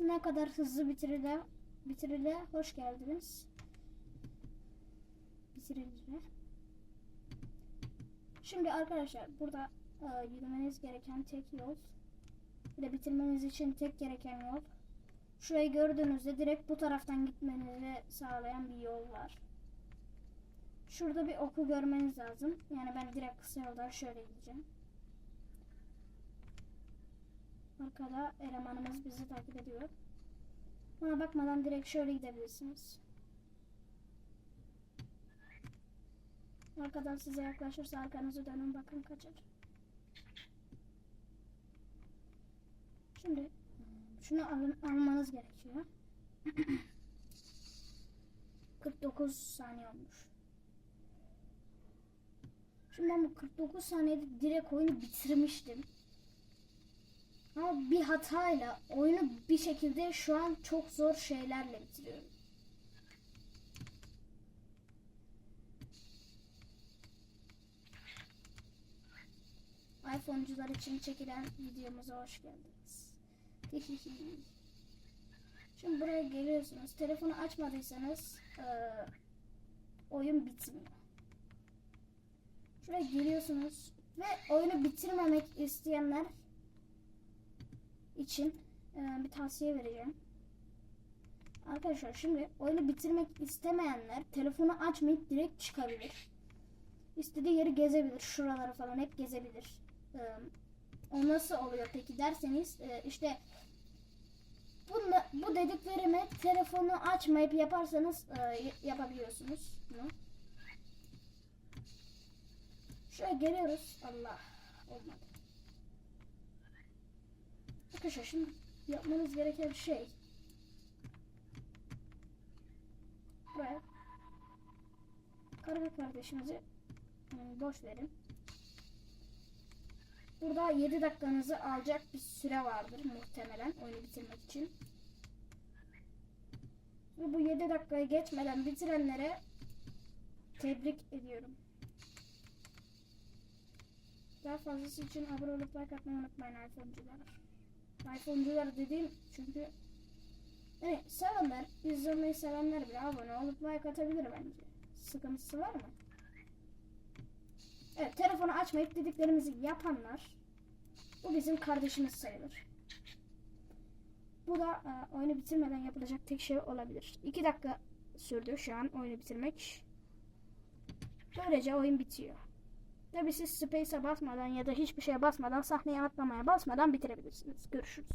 Ne kadar hızlı bitirile bitirile hoş geldiniz. Bitirile. Şimdi arkadaşlar burada e, yürümeniz gereken tek yol bir de bitirmeniz için tek gereken yol şurayı gördüğünüzde direkt bu taraftan gitmenizi sağlayan bir yol var. Şurada bir oku görmeniz lazım. Yani ben direkt kısa yoldan şöyle gideceğim. Arkada elemanımız bizi takip ediyor. Bana bakmadan direkt şöyle gidebilirsiniz. Arkadan size yaklaşırsa arkanızı dönün bakın kaçar. Şimdi şunu alın, almanız gerekiyor. 49 saniye olmuş. Şimdi ben bu 49 saniyede direkt oyunu bitirmiştim. Ama bir hatayla oyunu bir şekilde şu an çok zor şeylerle bitiriyorum. iPhone'cular için çekilen videomuza hoş geldiniz. Şimdi buraya geliyorsunuz. Telefonu açmadıysanız eee, oyun bitmiyor. Şuraya geliyorsunuz ve oyunu bitirmemek isteyenler için e, bir tavsiye vereceğim. Arkadaşlar şimdi oyunu bitirmek istemeyenler telefonu açmayıp direkt çıkabilir. İstediği yeri gezebilir. Şuraları falan hep gezebilir. E, o nasıl oluyor peki derseniz e, işte bunda, bu dediklerimi telefonu açmayıp yaparsanız e, yapabiliyorsunuz bunu. Şöyle geliyoruz. Allah olmadı. Arkadaşlar şimdi yapmanız gereken şey buraya karabük kardeşimizi yani boş verin. Burada 7 dakikanızı alacak bir süre vardır muhtemelen oyunu bitirmek için. Ve bu 7 dakikayı geçmeden bitirenlere tebrik ediyorum. Daha fazlası için abone olup like atmayı unutmayın iPhone'cular. iPhone'cular dediğim çünkü yani sevenler, izlemeyi sevenler bile abone olup like atabilir bence. Sıkıntısı var mı? Evet, telefonu açmayıp dediklerimizi yapanlar bu bizim kardeşimiz sayılır. Bu da e, oyunu bitirmeden yapılacak tek şey olabilir. 2 dakika sürdü şu an oyunu bitirmek. Böylece oyun bitiyor. Tabi siz space'e basmadan ya da hiçbir şeye basmadan sahneye atlamaya basmadan bitirebilirsiniz. Görüşürüz.